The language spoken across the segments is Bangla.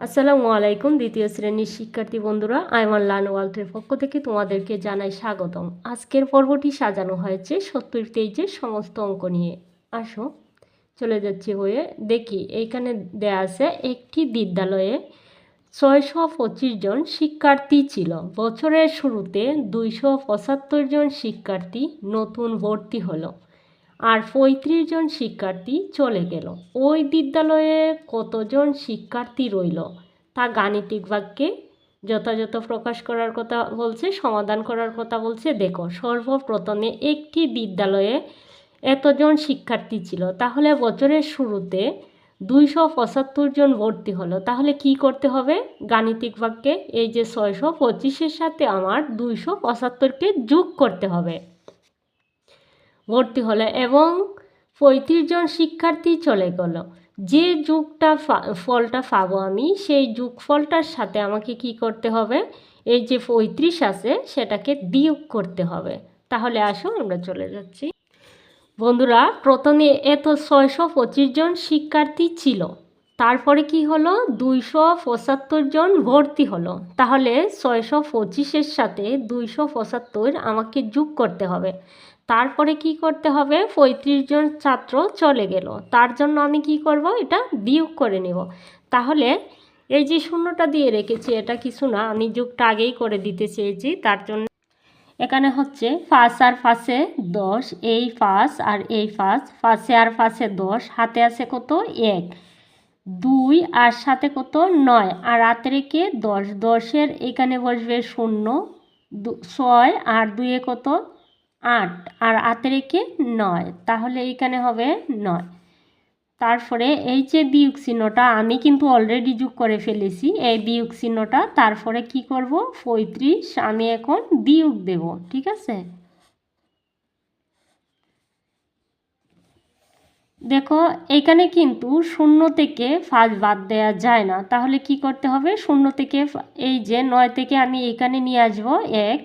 আসসালামু আলাইকুম, দ্বিতীয় শ্রেণির শিক্ষার্থী বন্ধুরা। আইমান লার্ন ওয়ার্ল্ডের পক্ষ থেকে তোমাদেরকে জানাই স্বাগতম। আজকের পর্বটি সাজানো হয়েছে সত্তর পেজের সমস্ত অঙ্ক নিয়ে। আসো, চলে যাচ্ছি হয়ে। দেখি, এইখানে দেয়া আছে, একটি বিদ্যালয়ে ছয়শো পঁচিশ জন শিক্ষার্থী ছিল। বছরের শুরুতে দুইশো পঁচাত্তর জন শিক্ষার্থী নতুন ভর্তি হলো। আর পঁয়ত্রিশ জন শিক্ষার্থী চলে গেল। ওই বিদ্যালয়ে কতজন শিক্ষার্থী রইল? তা গাণিতিক বাক্যে যথাযথ প্রকাশ করার কথা বলছে, সমাধান করার কথা বলছে। দেখো, সর্বপ্রথমে একটি বিদ্যালয়ে এতজন শিক্ষার্থী ছিল। তাহলে বছরের শুরুতে দুইশো পঁচাত্তর জন ভর্তি হলো। তাহলে কি করতে হবে? গাণিতিক বাক্যে এই যে ছয়শো পঁচিশের সাথে আমার দুইশো পঁচাত্তরকে যোগ করতে হবে। ভর্তি হলো এবং পঁয়ত্রিশ জন শিক্ষার্থী চলে গেল। যে যুগটা ফলটা পাবো আমি, সেই যুগ ফলটার সাথে আমাকে কি করতে হবে? এই যে পঁয়ত্রিশ আছে, সেটাকে বিয়োগ করতে হবে। তাহলে আসো আমরা চলে যাচ্ছি। বন্ধুরা, প্রথমে এত ছয়শো পঁচিশ জন শিক্ষার্থী ছিল। তারপরে কি হলো? দুইশো পঁচাত্তর জন ভর্তি হলো। তাহলে ছয়শো পঁচিশের সাথে দুইশো পঁচাত্তর আমাকে যোগ করতে হবে। তারপরে কি করতে হবে? পঁয়ত্রিশ জন ছাত্র চলে গেল। তার জন্য আমি কি করব? এটা বিয়োগ করে নেব। তাহলে এই যে শূন্যটা দিয়ে রেখেছি, এটা কিছু না। আমি যুগটা আগেই করে দিতে চেয়েছি, তার জন্য এখানে হচ্ছে ফাঁস আর ফাঁসে দশ, এই ফাঁস আর এই ফাঁস ফাঁসে আর ফাঁসে দশ, হাতে আছে কত? এক। দুই আর সাথে কত? নয়। আর হাতে রেখে দশ। দশের এখানে বসবে শূন্য ছয়। আর দুয়ে কত? আট, আর হাতে রেখে নয়। তাহলে এইখানে হবে নয়। তারপরে এই যে বিয়োগ চিহ্নটা আমি কিন্তু অলরেডি যোগ করে ফেলেছি, এই বিয়োগ চিহ্নটা তারপরে কি করব? পঁয়ত্রিশ, আমি এখন বিয়োগ দেব, ঠিক আছে? দেখো, এখানে কিন্তু শূন্য থেকে ফার্স্ট বাদ দেওয়া যায় না। তাহলে কি করতে হবে? শূন্য থেকে এই যে নয় থেকে আমি এখানে নিয়ে আসব এক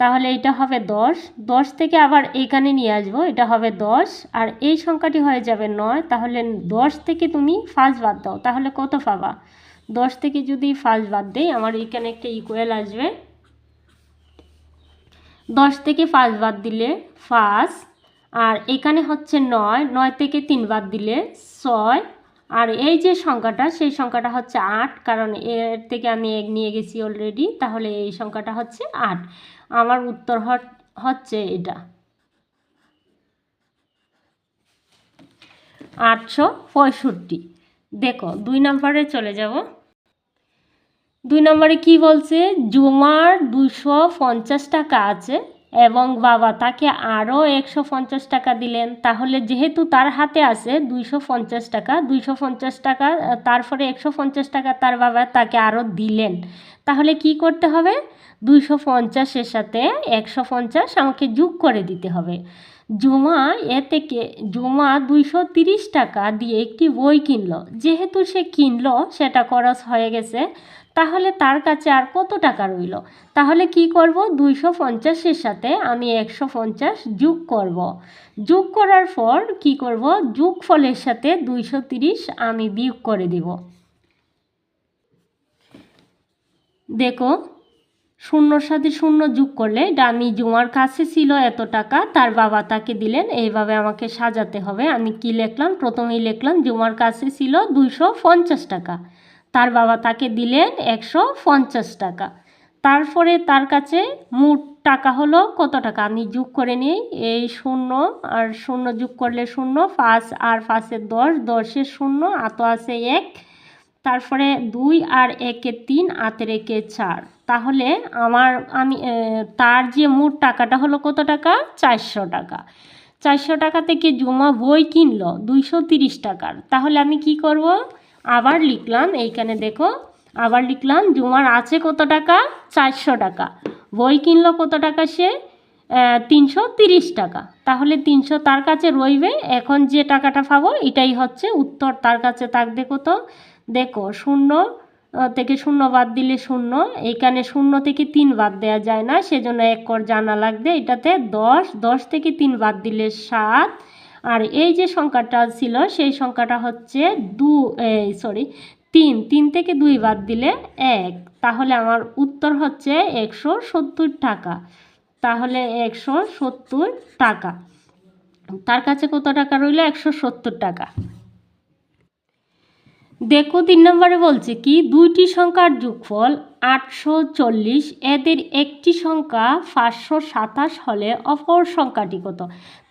তাহলে এটা হবে দশ। দশ থেকে আবার এখানে নিয়ে আসব, এটা হবে দশ। আর এই সংখ্যাটি হয়ে যাবে নয়, তাহলে দশ থেকে তুমি ফার্স্ট বাদ দাও। তাহলে কত পাবা? দশ থেকে যদি ফার্স্ট বাদ দেই, আমার এখানে একটা ইকুয়াল আসবে। দশ থেকে ফার্স্ট বাদ দিলে ফার্স্ট আর এখানে হচ্ছে নয় নয় থেকে তিন বাদ দিলে ছয়। আর এই যে সংখ্যাটা, সেই সংখ্যাটা হচ্ছে আট, কারণ এর থেকে আমি এক নিয়ে গেছি অলরেডি তাহলে এই সংখ্যাটা হচ্ছে আট। আমার উত্তর হচ্ছে এটা। আটশো পঁয়ষট্টি। দেখো, দুই নম্বরে চলে যাব। দুই নম্বরে কি বলছে? জুমার দুশো পঞ্চাশ টাকা আছে এবং বাবা তাকে আরও একশো পঞ্চাশ টাকা দিলেন। তাহলে যেহেতু তার হাতে আছে দুইশো পঞ্চাশ টাকা, দুইশো পঞ্চাশ টাকা, তারপরে একশো পঞ্চাশ টাকা তার বাবা তাকে আরও দিলেন। তাহলে কি করতে হবে? দুইশো পঞ্চাশের সাথে একশো পঞ্চাশ আমাকে যোগ করে দিতে হবে। জুমা এ থেকে, জুমা দুইশো তিরিশ টাকা দিয়ে একটি বই কিনলো। যেহেতু সে কিনলো, সেটা খরচ হয়ে গেছে, তাহলে তার কাছে আর কত টাকা রইল? তাহলে কি করব? দুইশো পঞ্চাশের সাথে আমি একশো পঞ্চাশ যোগ করব। যোগ করার পর কি করব? যোগ ফলের সাথে দুইশো তিরিশ আমি বিয়োগ করে দিব। দেখো শূন্যর সাথে শূন্য যোগ করলে ডামি জুমার কাছে ছিল এত টাকা, তার বাবা তাকে দিলেন, এইভাবে আমাকে সাজাতে হবে। আমি কি লিখলাম? প্রথমেই লিখলাম, জুমার কাছে ছিল দুইশো পঞ্চাশ টাকা। তার বাবা তাকে দিলেন একশো পঞ্চাশ টাকা। তারপরে তার কাছে মোট টাকা হলো কত টাকা? আমি যোগ করে নিই, এই শূন্য আর শূন্য যোগ করলে শূন্য, পাঁচ আর পাঁচের দশ দশের শূন্য আত আছে এক। তারপরে দুই আর একে তিন, আতের একে চার। তাহলে আমার, আমি তার যে মোট টাকাটা হলো কত টাকা? চারশো টাকা। চারশো টাকা থেকে জমা বই কিনলো দুইশো তিরিশ টাকার। তাহলে আমি কি করব? আবার লিখলাম, এইখানে দেখো, আবার লিখলাম, জুমার আছে কত টাকা? চারশো টাকা। বই কিনলো কত টাকা সে? তিনশো তিরিশ টাকা। তাহলে তিনশো তার কাছে রইবে, এখন যে টাকাটা পাবো, এটাই হচ্ছে উত্তর। তার কাছে থাকবে কত? দেখো, শূন্য থেকে শূন্য বাদ দিলে শূন্য। এখানে শূন্য থেকে তিন বাদ দেওয়া যায় না, সেজন্য এক কর জানা লাগবে। এটাতে দশ দশ থেকে তিন বাদ দিলে সাত। আর এই যে সংখ্যাটা ছিল, সেই সংখ্যাটা হচ্ছে দু সরি তিন। তিন থেকে দুই বাদ দিলে এক। তাহলে আমার উত্তর হচ্ছে একশো সত্তর টাকা। তাহলে একশো সত্তর টাকা। তার কাছে কত টাকা রইল? একশো সত্তর টাকা। দেখো তিন নম্বরে বলছে কি, দুইটি সংখ্যার যোগফল আটশো চল্লিশ, এদের একটি সংখ্যা পাঁচশো সাতাশ হলে অপর সংখ্যাটি কত?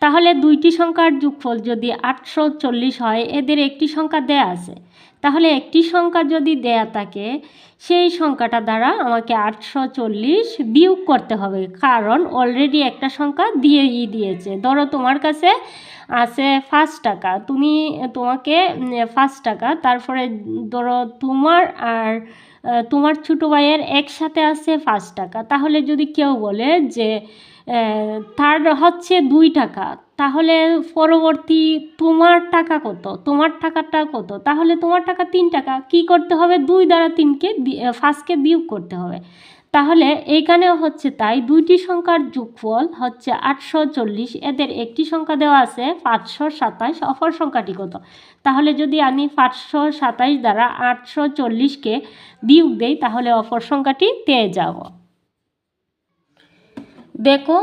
তাহলে দুইটি সংখ্যার যোগফল যদি আটশো চল্লিশ হয়, এদের একটি সংখ্যা দেয়া আছে। তাহলে একটি সংখ্যা যদি দেয়া থাকে, সেই সংখ্যাটা দ্বারা আমাকে আটশো চল্লিশ বিয়োগ করতে হবে। কারণ অলরেডি একটা সংখ্যা দিয়েই দিয়েছে। ধরো তোমার কাছে আছে পাঁচ টাকা। তুমি, তোমাকে পাঁচ টাকা। তারপরে ধরো তোমার আর তোমার ছোটো ভাইয়ের একসাথে আছে পাঁচ টাকা। তাহলে যদি কেউ বলে যে তার হচ্ছে দুই টাকা তাহলে পরবর্তী তোমার টাকা কত? তোমার টাকাটা কত? তাহলে তোমার টাকা তিন টাকা। কি করতে হবে? দুই দ্বারা তিনকে ফার্স্টকে বিয়োগ করতে হবে। তাহলে এইখানেও হচ্ছে তাই, দুইটি সংখ্যার যোগফল হচ্ছে আটশো চল্লিশ। এদের একটি সংখ্যা দেওয়া আছে পাঁচশো সাতাশ অপর সংখ্যাটি কত? তাহলে যদি আমি পাঁচশো সাতাশ দ্বারা আটশো চল্লিশকে বিয়োগ দেই, তাহলে অপর সংখ্যাটি পেয়ে যাব। দেখো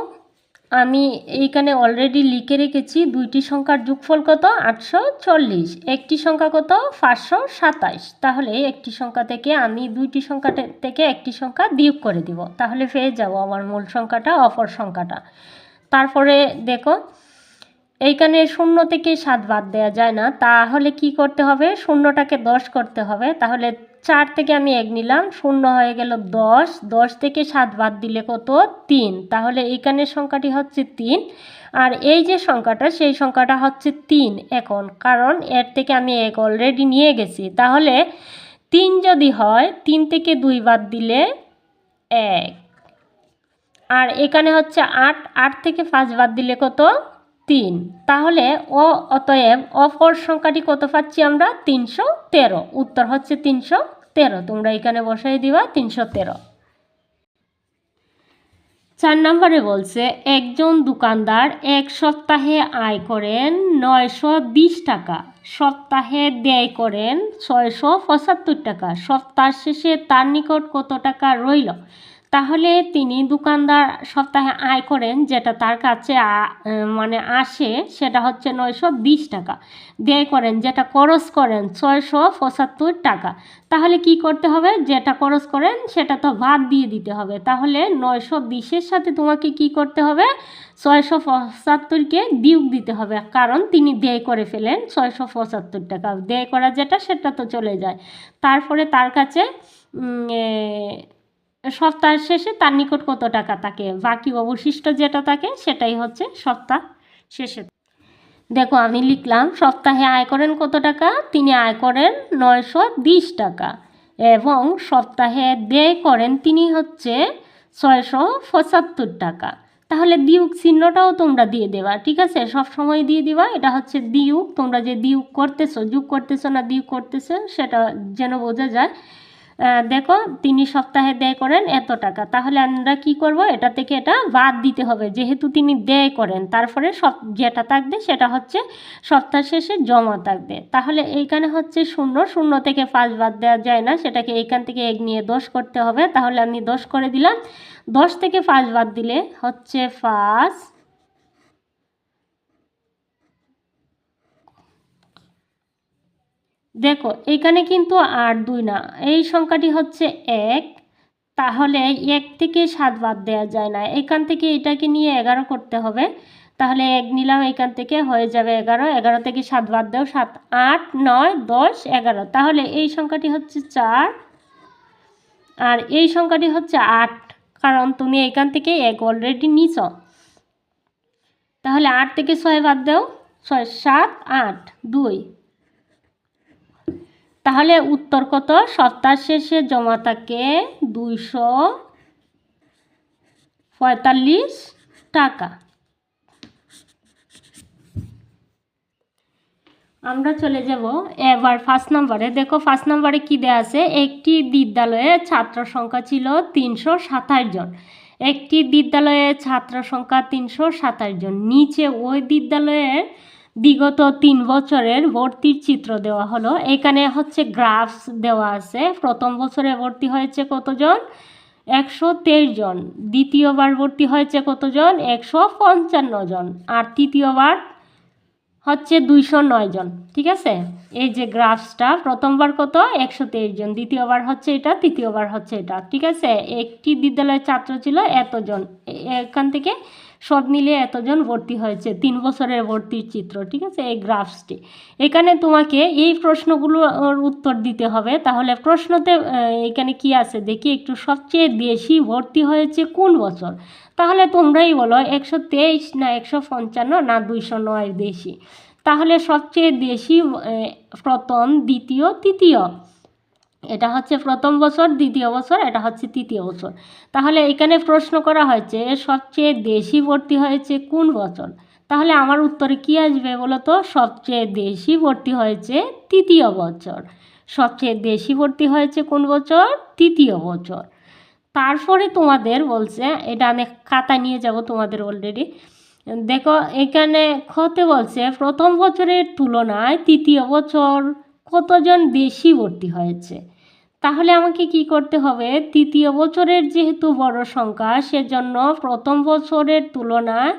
আমি এইখানে অলরেডি লিখে রেখেছি, দুইটি সংখ্যার যোগফল কত? আটশো চল্লিশ। একটি সংখ্যা কত? পাঁচশো সাতাশ তাহলে একটি সংখ্যা থেকে আমি দুইটি সংখ্যা থেকে একটি সংখ্যা বিয়োগ করে দিব। তাহলে পেয়ে যাব আমার মূল সংখ্যাটা, অপর সংখ্যাটা। তারপরে দেখো, এইখানে শূন্য থেকে সাত বাদ দেওয়া যায় না। তাহলে কি করতে হবে? শূন্যটাকে দশ করতে হবে। তাহলে চার থেকে আমি এক নিলাম, শূন্য হয়ে গেল দশ দশ থেকে সাত বাদ দিলে কত? তিন। তাহলে এইখানের সংখ্যাটি হচ্ছে তিন। আর এই যে সংখ্যাটা, সেই সংখ্যাটা হচ্ছে তিন এখন, কারণ এর থেকে আমি এক অলরেডি নিয়ে গেছি। তাহলে তিন যদি হয়, তিন থেকে দুই বাদ দিলে এক। আর এখানে হচ্ছে আট আট থেকে পাঁচ বাদ দিলে কত? তিন। তাহলে অ অতএব অপর সংখ্যাটি কত পাচ্ছি আমরা? তিনশো তেরো। উত্তর হচ্ছে তিনশো তেরো। তোমরা এখানে বসাই দিবা তিনশো তেরো। চার নম্বরে বলছে, একজন দোকানদার এক সপ্তাহে আয় করেন নয়শো বিশ টাকা। সপ্তাহে ব্যয় করেন ছয়শো পঁচাত্তর টাকা। সপ্তাহ শেষে তার নিকট কত টাকা রইল? তাহলে তিনি দোকানদার সপ্তাহে আয় করেন, যেটা তার কাছে মানে আসে, সেটা হচ্ছে নয়শো বিশ টাকা। ব্যয় করেন, যেটা খরচ করেন ছয়শো পঁচাত্তর টাকা। তাহলে কি করতে হবে? যেটা খরচ করেন, সেটা তো বাদ দিয়ে দিতে হবে। তাহলে নয়শো বিশের সাথে তোমাকে কি করতে হবে? ছয়শো পঁচাত্তরকে বিয়োগ দিতে হবে। কারণ তিনি ব্যয় করে ফেলেন ছয়শো পঁচাত্তর টাকা। ব্যয় করা যেটা, সেটা তো চলে যায়। তারপরে তার কাছে উম, এ, সপ্তাহ শেষে তার নিকট কত টাকা থাকে? বাকি অবশিষ্ট যেটা থাকে সেটাই হচ্ছে সপ্তাহ শেষে। দেখো আমি লিখলাম সপ্তাহে আয় করেন কত টাকা? তিনি আয় করেন নয়শো বিশ টাকা। এবং সপ্তাহে ব্যয় করেন তিনি হচ্ছে ছয়শো পঁচাত্তর টাকা। তাহলে বিয়োগ চিহ্নটাও তোমরা দিয়ে দেবা ঠিক আছে? সব সময় দিয়ে দিবা এটা হচ্ছে বিয়োগ তোমরা যে বিয়োগ করতেছো যুগ করতেছো না বিয়োগ করতেছো সেটা যেন বোঝা যায়। দেখো, তিনি সপ্তাহে দেয় করেন এত টাকা। তাহলে আমরা কি করব? এটা থেকে এটা বাদ দিতে হবে। যেহেতু তিনি দেয় করেন, তারপরে সব যেটা থাকবে সেটা হচ্ছে সপ্তাহ শেষে জমা থাকবে। তাহলে এইখানে হচ্ছে শূন্য শূন্য থেকে পাঁচ বাদ দেওয়া যায় না। সেটাকে এইখান থেকে এক নিয়ে দশ করতে হবে। তাহলে আমি দশ করে দিলাম। দশ থেকে পাঁচ বাদ দিলে হচ্ছে পাঁচ দেখো, এখানে কিন্তু আর দুই না। এই সংখ্যাটি হচ্ছে এক। তাহলে এক থেকে সাত বাদ দেওয়া যায় না। এখান থেকে এটাকে নিয়ে এগারো করতে হবে। তাহলে এক নিলাম এখান থেকে, হয়ে যাবে এগারো। এগারো থেকে সাত বাদ দাও, সাত, আট, নয়, দশ, এগারো। তাহলে এই সংখ্যাটি হচ্ছে চার আর এই সংখ্যাটি হচ্ছে আট, কারণ তুমি এখান থেকে এক অলরেডি নিছ। তাহলে আট থেকে ছয় বাদ দাও, ছয়, সাত, আট, দুই। তাহলে উত্তর কত? সপ্তাহ শেষে জমা থাকে দুইশো পঁয়তাল্লিশ টাকা। আমরা চলে যাব এবার ফার্স্ট নাম্বারে দেখো ফার্স্ট নাম্বারে কি দেওয়া আছে? একটি বিদ্যালয়ে ছাত্র সংখ্যা ছিল তিনশো সাতাশ জন। একটি বিদ্যালয়ে ছাত্র সংখ্যা তিনশো সাতাশ জন। নিচে ওই বিদ্যালয়ের বিগত তিন বছরের ভর্তির চিত্র দেওয়া হলো। এখানে হচ্ছে গ্রাফস দেওয়া আছে। প্রথম বছরে ভর্তি হয়েছে কতজন? একশো তেইশ জন। দ্বিতীয়বার ভর্তি হয়েছে কতজন? একশো পঞ্চান্ন জন। আর তৃতীয়বার হচ্ছে দুইশো নয় জন। ঠিক আছে? এই যে গ্রাফসটা, প্রথমবার কত? একশো তেইশ জন। দ্বিতীয়বার হচ্ছে এটা, তৃতীয়বার হচ্ছে এটা। ঠিক আছে? একটি বিদ্যালয়ের ছাত্র ছিল এতজন। এখান থেকে সব মিলিয়ে এতজন ভর্তি হয়েছে, তিন বছরের ভর্তির চিত্র, ঠিক আছে? এই গ্রাফসটি। এখানে তোমাকে এই প্রশ্নগুলোর উত্তর দিতে হবে। তাহলে প্রশ্নতে এখানে কি আছে? দেখি, একটু সবচেয়ে বেশি ভর্তি হয়েছে কোন বছর? তাহলে তোমরাই বলো, একশো তেইশ না একশো পঞ্চান্ন না দুইশো নয় বেশি? তাহলে সবচেয়ে বেশি প্রথম, দ্বিতীয়, তৃতীয়? এটা হচ্ছে প্রথম বছর, দ্বিতীয় বছর, এটা হচ্ছে তৃতীয় বছর। তাহলে এখানে প্রশ্ন করা হয়েছে সবচেয়ে বেশি ভর্তি হয়েছে কোন বছর? তাহলে আমার উত্তরে কি আসবে বলো তো সবচেয়ে বেশি ভর্তি হয়েছে তৃতীয় বছর। সবচেয়ে বেশি ভর্তি হয়েছে কোন বছর? তৃতীয় বছর। তারপরে তোমাদের বলছে, এটা আমি খাতা নিয়ে যাব তোমাদের অলরেডি দেখো, এখানে খতে বলছে, প্রথম বছরের তুলনায় তৃতীয় বছর কতজন বেশি ভর্তি হয়েছে? তাহলে আমাকে কি করতে হবে? তৃতীয় বছরের যেহেতু বড় সংখ্যা, সেজন্য প্রথম বছরের তুলনায়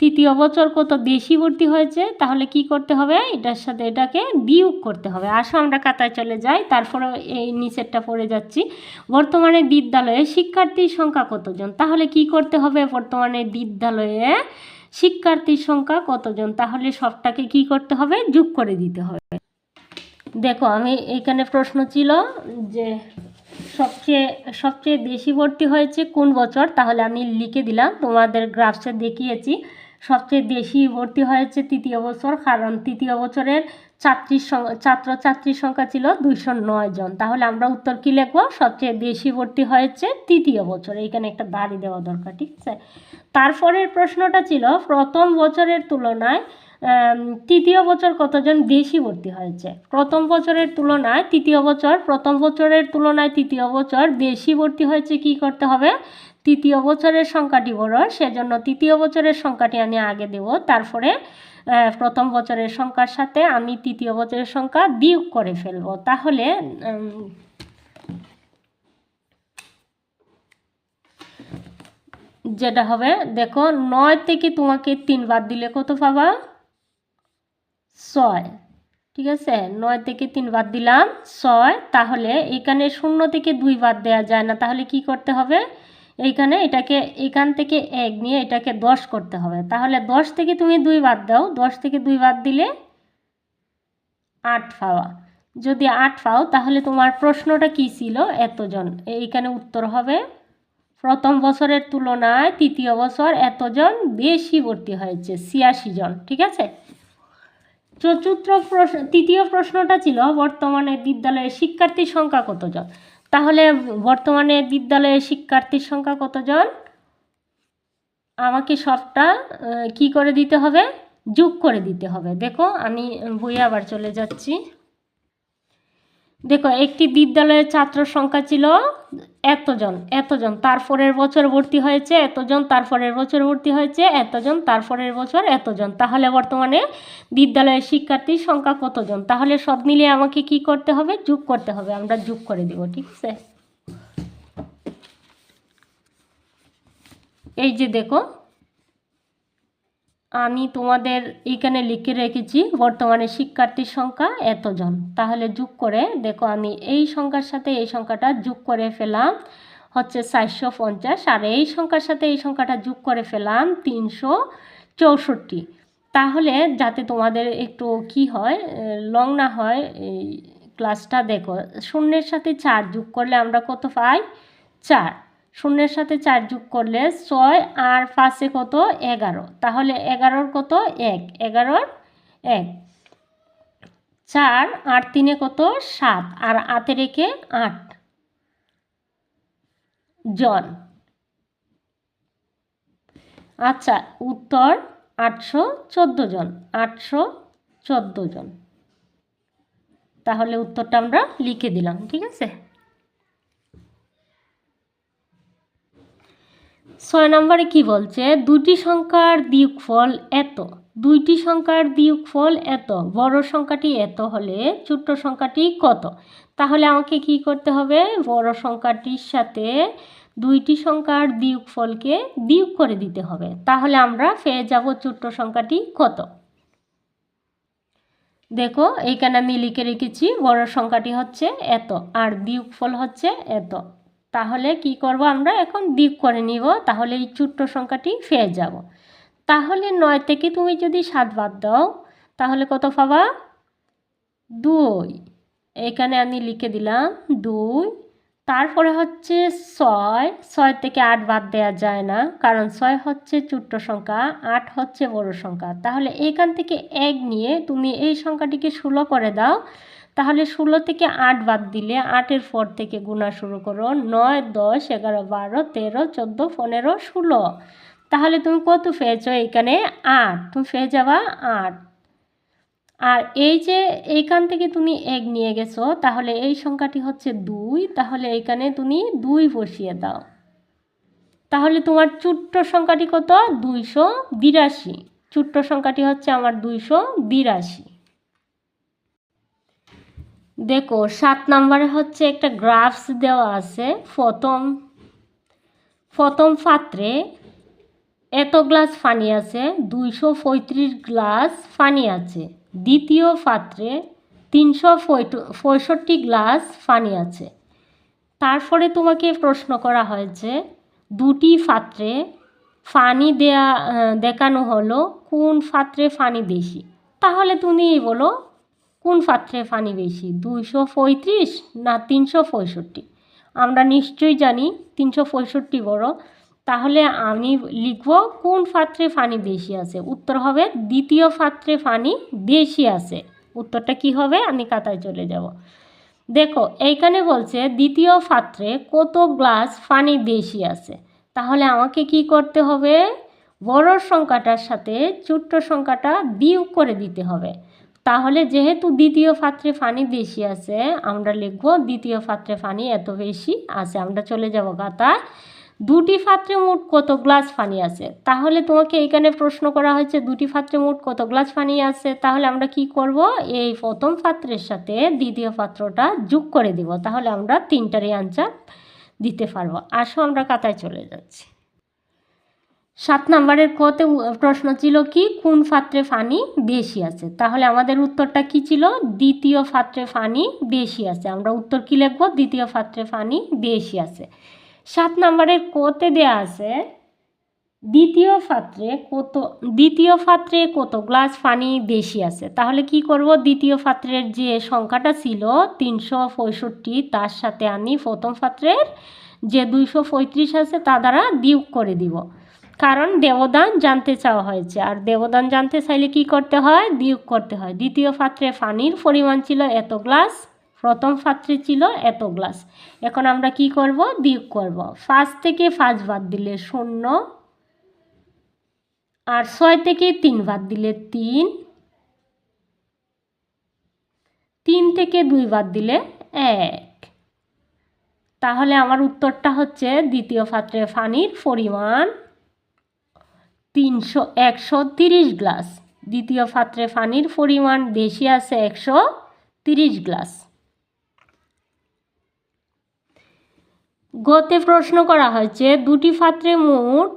তৃতীয় বছর কত বেশি ভর্তি হয়েছে, তাহলে কি করতে হবে? এটার সাথে এটাকে বিয়োগ করতে হবে। আসো আমরা কাতায় চলে যাই, তারপরে এই নিচেরটা পড়ে যাচ্ছি। বর্তমানে বিদ্যালয়ে শিক্ষার্থীর সংখ্যা কতজন? তাহলে কি করতে হবে? বর্তমানে বিদ্যালয়ে শিক্ষার্থীর সংখ্যা কতজন? তাহলে সবটাকে কি করতে হবে? যোগ করে দিতে হবে। দেখো, আমি এখানে প্রশ্ন ছিল যে সবচেয়ে সবচেয়ে বেশি ভর্তি হয়েছে কোন বছর? তাহলে আমি লিখে দিলাম, তোমাদের গ্রাফসে দেখিয়েছি। সবচেয়ে বেশি ভর্তি হয়েছে তৃতীয় বছর, কারণ তৃতীয় বছরের ছাত্রীর সং- ছাত্রছাত্রীর সংখ্যা ছিল দুইশো নয় জন। তাহলে আমরা উত্তর কী লিখব? সবচেয়ে বেশি ভর্তি হয়েছে তৃতীয় বছর। এখানে একটা দাড়ি দেওয়া দরকার, ঠিক আছে? তারপরের প্রশ্নটা ছিল, প্রথম বছরের তুলনায় তৃতীয় বছর কতজন বেশি ভর্তি হয়েছে? প্রথম বছরের তুলনায় তৃতীয় বছর, প্রথম বছরের তুলনায় তৃতীয় বছর বেশি ভর্তি হয়েছে কি করতে হবে? তৃতীয় বছরের সংখ্যাটি বড়, সেজন্য তৃতীয় বছরের সংখ্যাটি আমি আগে দেব। তারপরে প্রথম বছরের সংখ্যার সাথে আমি তৃতীয় বছরের সংখ্যা বিয়োগ করে ফেলব। তাহলে যেটা হবে, দেখো নয় থেকে তোমাকে তিন বাদ দিলে কত পাবা? ছয়, ঠিক আছে? নয় থেকে তিন বাদ দিলাম, ছয়, তাহলে এখানে শূন্য থেকে দুই বাদ দেওয়া যায় না, তাহলে কি করতে হবে? এইখানে এটাকে, এখান থেকে এক নিয়ে এটাকে দশ করতে হবে। তাহলে দশ থেকে তুমি দুই বাদ দাও, দশ থেকে দুই বাদ দিলে আট পাওয়া। যদি আট পাও, তাহলে তোমার প্রশ্নটা কি ছিল? এতজন। এইখানে উত্তর হবে, প্রথম বছরের তুলনায় তৃতীয় বছর এতজন বেশি ভর্তি হয়েছে, ছিয়াশি জন, ঠিক আছে? চতুর্থ প্রশ্ন, তৃতীয় প্রশ্নটা ছিল বর্তমানে বিদ্যালয়ে শিক্ষার্থীর সংখ্যা কতজন? তাহলে বর্তমানে বিদ্যালয়ে শিক্ষার্থীর সংখ্যা কতজন? আমাকে সবটা কি করে দিতে হবে? যোগ করে দিতে হবে। দেখো, আমি বইয়ে আবার চলে যাচ্ছি। দেখো, একটি বিদ্যালয়ের ছাত্র সংখ্যা ছিল এতজন এতজন। তারপরের বছর ভর্তি হয়েছে এতজন, তারপরের বছর ভর্তি হয়েছে এতজন, তারপরের বছর এতজন। তাহলে বর্তমানে বিদ্যালয়ের শিক্ষার্থীর সংখ্যা কতজন? তাহলে সব মিলিয়ে আমাকে কি করতে হবে? যোগ করতে হবে। আমরা যোগ করে দিব, ঠিক আছে? এই যে দেখো আমি তোমাদের এইখানে লিখে রেখেছি, বর্তমানে শিক্ষার্থীর সংখ্যা এতজন। তাহলে যোগ করে, দেখো আমি এই সংখ্যার সাথে এই সংখ্যাটা যোগ করে ফেলাম, হচ্ছে চারশো পঞ্চাশ, আর এই সংখ্যার সাথে এই সংখ্যাটা যোগ করে ফেলাম তিনশো চৌষট্টি। তাহলে যাতে তোমাদের একটু কি হয়, লং না হয়, এই ক্লাসটা দেখো, শূন্যের সাথে চার যোগ করলে আমরা কত পাই? চার। শূন্যের সাথে চার যোগ করলে ছয় আর পাঁচে কত? এগারো। তাহলে এগারোর কত? এক। এগারোর এক। চার আর তিনে কত? সাত। আর আতে রেখে আট। জন। আচ্ছা উত্তর আটশো চোদ্দ জন। আটশো চোদ্দ জন। তাহলে উত্তরটা আমরা লিখে দিলাম, ঠিক আছে? ছয় নম্বরে কি বলছে? দুটি সংখ্যার বিয়োগফল এত। দুইটি সংখ্যার বিয়োগফল এত। বড় সংখ্যাটি এত হলে ছোট্ট সংখ্যাটি কত? তাহলে আমাকে কি করতে হবে? বড় সংখ্যাটির সাথে দুইটি সংখ্যার বিয়োগফলকে বিয়োগ করে দিতে হবে। তাহলে আমরা পেয়ে যাব ছোট্ট সংখ্যাটি কত? দেখো, এইখানে আমি লিখে রেখেছি, বড় সংখ্যাটি হচ্ছে এত আর বিয়োগফল হচ্ছে এত। তাহলে কি করব আমরা? এখন বিয়োগ করে নিব। তাহলে এই ছোট্ট সংখ্যাটি পেয়ে যাব। তাহলে নয় থেকে তুমি যদি সাত বাদ দাও, তাহলে কত পাবা? দুই। এখানে আমি লিখে দিলাম দুই। তারপরে হচ্ছে ছয়। ছয় থেকে আট বাদ দেওয়া যায় না, কারণ ছয় হচ্ছে ছোট্ট সংখ্যা, আট হচ্ছে বড় সংখ্যা। তাহলে এখান থেকে এক নিয়ে তুমি এই সংখ্যাটিকে ষোলো করে দাও। তাহলে ষোলো থেকে আট বাদ দিলে আটের পর থেকে গুণা শুরু করো। নয়, দশ, এগারো, বারো, তেরো, চোদ্দ, পনেরো, ষোলো। তাহলে তুমি কত পেয়েছ এখানে? আট। তুমি পেয়ে যাবা আট। আর এই যে এইখান থেকে তুমি এক নিয়ে গেছো, তাহলে এই সংখ্যাটি হচ্ছে দুই। তাহলে এইখানে তুমি দুই বসিয়ে দাও। তাহলে তোমার ছোট্ট সংখ্যাটি কত? দুইশো বিরাশি। ছোট্ট সংখ্যাটি হচ্ছে আমার দুইশো বিরাশি। দেখো, সাত নম্বরে হচ্ছে একটা গ্রাফস দেওয়া আছে, প্রথম প্রথম পাত্রে এত গ্লাস পানি আছে, দুইশো পঁয়ত্রিশ গ্লাস পানি আছে। দ্বিতীয় পাত্রে তিনশো পঁয়ষট্টি গ্লাস পানি আছে। তারপরে তোমাকে প্রশ্ন করা হয়েছে, দুটি পাত্রে পানি দেয়া দেখানো হলো, কোন পাত্রে পানি বেশি? তাহলে তুমি বলো কোন পাত্রে পানি বেশি, দুইশো পঁয়ত্রিশ না তিনশো পঁয়ষট্টি? আমরা নিশ্চয়ই জানি তিনশো পঁয়ষট্টি বড়। তাহলে আমি লিখব কোন পাত্রে পানি বেশি আছে? উত্তর হবে দ্বিতীয় পাত্রে পানি বেশি আছে। উত্তরটা কি হবে? আমি কাতায় চলে যাব। দেখো, এইখানে বলছে দ্বিতীয় পাত্রে কত গ্লাস পানি বেশি আছে? তাহলে আমাকে কি করতে হবে? বড় সংখ্যাটার সাথে ছোট্ট সংখ্যাটা বিয়োগ করে দিতে হবে। তাহলে যেহেতু দ্বিতীয় পাত্রে পানি বেশি আছে, আমরা লিখব দ্বিতীয় পাত্রে পানি এত বেশি আছে, আমরা চলে যাব গাতায় দুটি পাত্রে মোট কত গ্লাস পানি আছে? তাহলে তোমাকে এখানে প্রশ্ন করা হয়েছে, দুটি পাত্রে মোট কত গ্লাস পানি আছে? তাহলে আমরা কি করব? এই প্রথম পাত্রের সাথে দ্বিতীয় পাত্রটা যোগ করে দিব, তাহলে আমরা তিনটারই আনসার দিতে পারব। আসো আমরা কাতায় চলে যাচ্ছি। সাত নম্বরের কতে প্রশ্ন ছিল কি, কোন পাত্রে পানি বেশি আছে? তাহলে আমাদের উত্তরটা কি ছিল? দ্বিতীয় পাত্রে পানি বেশি আছে। আমরা উত্তর কি লিখব? দ্বিতীয় পাত্রে পানি বেশি আছে। সাত নম্বরের কোতে দেয়া আছে, দ্বিতীয় পাত্রে কত, দ্বিতীয় পাত্রে কত গ্লাস পানি বেশি আছে? তাহলে কি করব? দ্বিতীয় পাত্রের যে সংখ্যাটা ছিল তিনশো পঁয়ষট্টি, তার সাথে আমি প্রথম পাত্রের যে দুইশো পঁয়ত্রিশ আছে, তা দ্বারা বিয়োগ করে দিব। কারণ দেবদান জানতে চাওয়া হয়েছে। আর দেবদান জানতে চাইলে কি করতে হয়? বিয়োগ করতে হয়। দ্বিতীয় পাত্রে পানির পরিমাণ ছিল এত গ্লাস, প্রথম পাত্রে ছিল এত গ্লাস। এখন আমরা কি করব? বিয়োগ করব। পাঁচ থেকে পাঁচ বাদ দিলে শূন্য, আর ছয় থেকে তিন বাদ দিলে তিন তিন থেকে দুই বাদ দিলে এক। তাহলে আমার উত্তরটা হচ্ছে দ্বিতীয় পাত্রে পানির পরিমাণ তিনশো একশো তিরিশ গ্লাস। দ্বিতীয় পাত্রে পানির পরিমাণ বেশি আছে একশো তিরিশ গ্লাস। গতে প্রশ্ন করা হয়েছে, দুটি পাত্রে মোট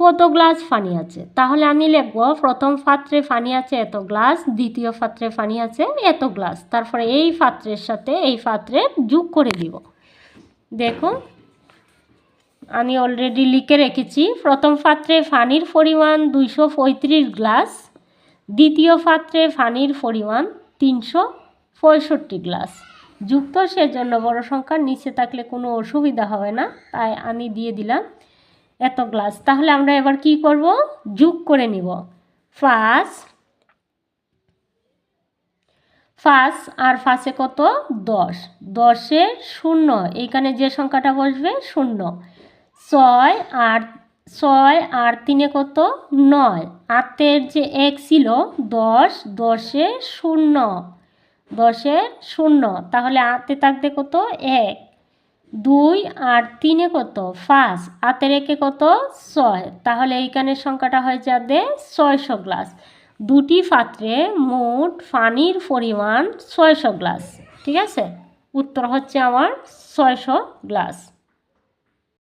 কত গ্লাস পানি আছে? তাহলে আমি লিখব, প্রথম পাত্রে পানি আছে এত গ্লাস, দ্বিতীয় পাত্রে পানি আছে এত গ্লাস। তারপরে এই পাত্রের সাথে এই পাত্রে যোগ করে দিব। দেখো আমি অলরেডি লিখে রেখেছি। প্রথম পাত্রে পানির পরিমাণ দুইশো পঁয়ত্রিশ গ্লাস, দ্বিতীয় পাত্রে পানির পরিমাণ তিনশো পঁয়ষট্টি গ্লাস। যুক্ত সেজন্য বড় সংখ্যার নিচে থাকলে কোনো অসুবিধা হবে না, তাই আমি দিয়ে দিলাম এত গ্লাস। তাহলে আমরা এবার কি করব? যোগ করে নিব। ফার্স ফাঁস আর ফাঁসে কত? দশ। দশে শূন্য। এইখানে যে সংখ্যাটা বসবে? শূন্য। ছয় আর ছয় আর তিনে কত? নয়। আতের যে এক ছিল, দশ, দশে শূন্য। দশে শূন্য। তাহলে আতে থাকতে কত? এক। দুই আর তিনে কত? পাঁচ। আতের একে কত? ছয়। তাহলে এইখানের সংখ্যাটা হয়ে যাবে ছয়শো গ্লাস। দুটি পাত্রে মোট পানির পরিমাণ ছয়শো গ্লাস। ঠিক আছে? উত্তর হচ্ছে আমার ছয়শো গ্লাস।